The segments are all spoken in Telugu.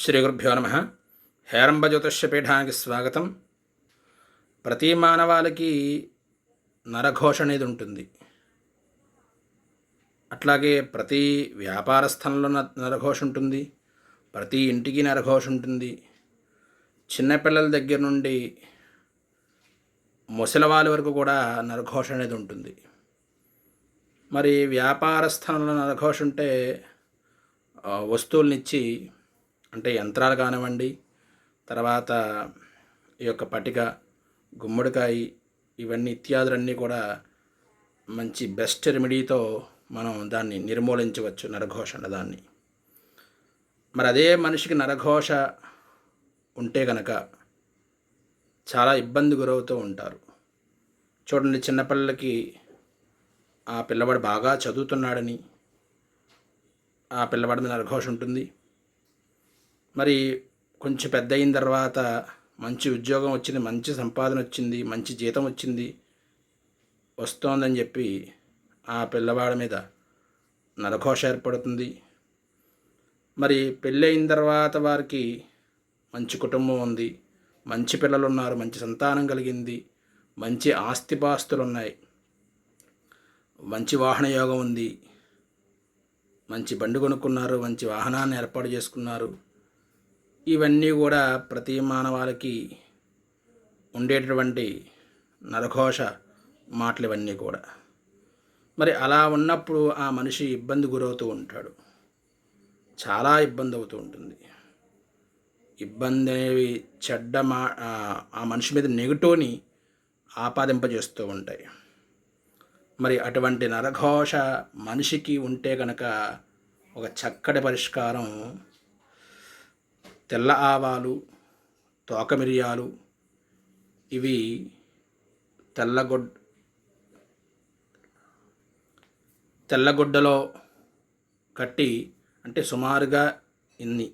శ్రీ గురుభ్యో నమ. హేరంబ జ్యోతిష్యపీఠానికి స్వాగతం. ప్రతి మానవాళికి నరఘోష అనేది ఉంటుంది. అట్లాగే ప్రతి వ్యాపార స్థలంలో నరఘోష ఉంటుంది. ప్రతి ఇంటికి నరఘోష ఉంటుంది. చిన్నపిల్లల దగ్గర నుండి ముసలివాళ్ళ వరకు కూడా నరఘోష అనేది ఉంటుంది. మరి వ్యాపార స్థలంలో నరఘోష ఉంటే వస్తువులనిచ్చి అంటే యంత్రాలు కానివ్వండి తర్వాత ఈ యొక్క పటిక గుమ్మడికాయ ఇవన్నీ ఇత్యాదులన్నీ కూడా మంచి బెస్ట్ రెమెడీతో మనం దాన్ని నిర్మూలించవచ్చు నరఘోష అన్న దాన్ని. మరి అదే మనిషికి నరఘోష ఉంటే కనుక చాలా ఇబ్బంది గురవుతూ ఉంటారు. చూడండి చిన్నపిల్లలకి ఆ పిల్లవాడు బాగా చదువుతున్నాడని ఆ పిల్లవాడి మీద నరఘోష ఉంటుంది. మరి కొంచెం పెద్ద అయిన తర్వాత మంచి ఉద్యోగం వచ్చింది మంచి సంపాదన వచ్చింది మంచి జీతం వచ్చింది వస్తోందని చెప్పి ఆ పిల్లవాడి మీద నరఘోష ఏర్పడుతుంది. మరి పెళ్ళైన తర్వాత వారికి మంచి కుటుంబం ఉంది మంచి పిల్లలు ఉన్నారు మంచి సంతానం కలిగింది మంచి ఆస్తిపాస్తులు ఉన్నాయి మంచి వాహన యోగం ఉంది మంచి బండి కొనుక్కున్నారు మంచి వాహనాన్ని ఏర్పాటు చేసుకున్నారు ఇవన్నీ కూడా ప్రతి మానవాళికి ఉండేటటువంటి నరఘోష మాటలు ఇవన్నీ కూడా. మరి అలా ఉన్నప్పుడు ఆ మనిషి ఇబ్బంది గురవుతూ ఉంటాడు. చాలా ఇబ్బంది అవుతూ ఉంటుంది. ఇబ్బంది అనేవి చెడ్డ మా ఆ- మనిషి మీద నెగిటివ్ని ఆపాదింపజేస్తూ ఉంటాయి. మరి అటువంటి నరఘోష మనిషికి ఉంటే కనుక ఒక చక్కటి పరిష్కారం తెల్ల ఆవాలు తోక మిరియాలు ఇవి తెల్లగొడ్ తెల్లగుడ్డలో కట్టి అంటే సుమారుగా ఇన్ని.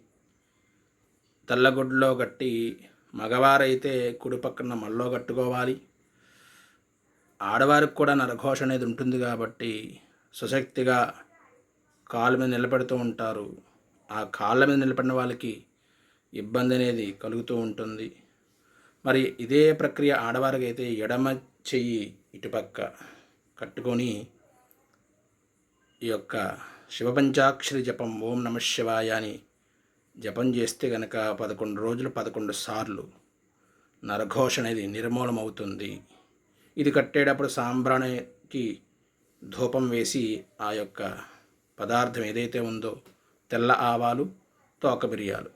తెల్లగుడ్డలో కట్టి మగవారైతే కుడి పక్కన మల్లో కట్టుకోవాలి. ఆడవారికి కూడా నరఘోష అనేది ఉంటుంది కాబట్టి సుశక్తిగా కాళ్ళ మీద నిలబెడుతూ ఉంటారు. ఆ కాళ్ళ మీద నిలబడిన వాళ్ళకి ఇబ్బంది అనేది కలుగుతూ ఉంటుంది. మరి ఇదే ప్రక్రియ ఆడవారికి అయితే ఎడమ చెయ్యి ఇటుపక్క కట్టుకొని ఈ యొక్క శివపంచాక్షరి జపం ఓం నమ శివాయ అని జపం చేస్తే కనుక పదకొండు రోజులు పదకొండు సార్లు నరఘోష అనేది నిర్మూలమవుతుంది. ఇది కట్టేటప్పుడు సాంబ్రాణికి ధూపం వేసి ఆ యొక్క పదార్థం ఏదైతే ఉందో తెల్ల ఆవాలు తోక బిర్యాలు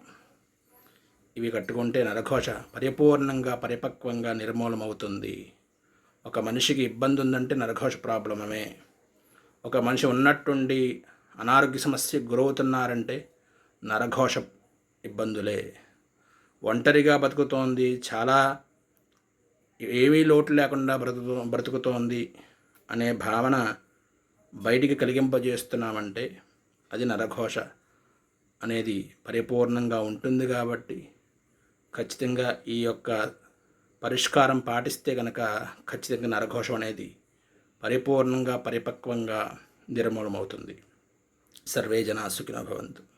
ఇవి కట్టుకుంటే నరఘోష పరిపూర్ణంగా పరిపక్వంగా నిర్మూలమవుతుంది. ఒక మనిషికి ఇబ్బంది ఉందంటే నరఘోష ప్రాబ్లమే ఒక మనిషి ఉన్నట్టుండి అనారోగ్య సమస్యకు గురవుతున్నారంటే నరఘోష ఇబ్బందులే. ఒంటరిగా బతుకుతోంది చాలా ఏమీ లోటు లేకుండా బ్రతుకు బ్రతుకుతోంది అనే భావన బయటికి కలిగింపజేస్తున్నామంటే అది నరఘోష అనేది పరిపూర్ణంగా ఉంటుంది కాబట్టి ఖచ్చితంగా ఈ యొక్క పరిష్కారం పాటిస్తే కనుక ఖచ్చితంగా నరఘోషం అనేది పరిపూర్ణంగా పరిపక్వంగా నిర్మూలమవుతుంది. సర్వే జనా సుఖినో భవంతు.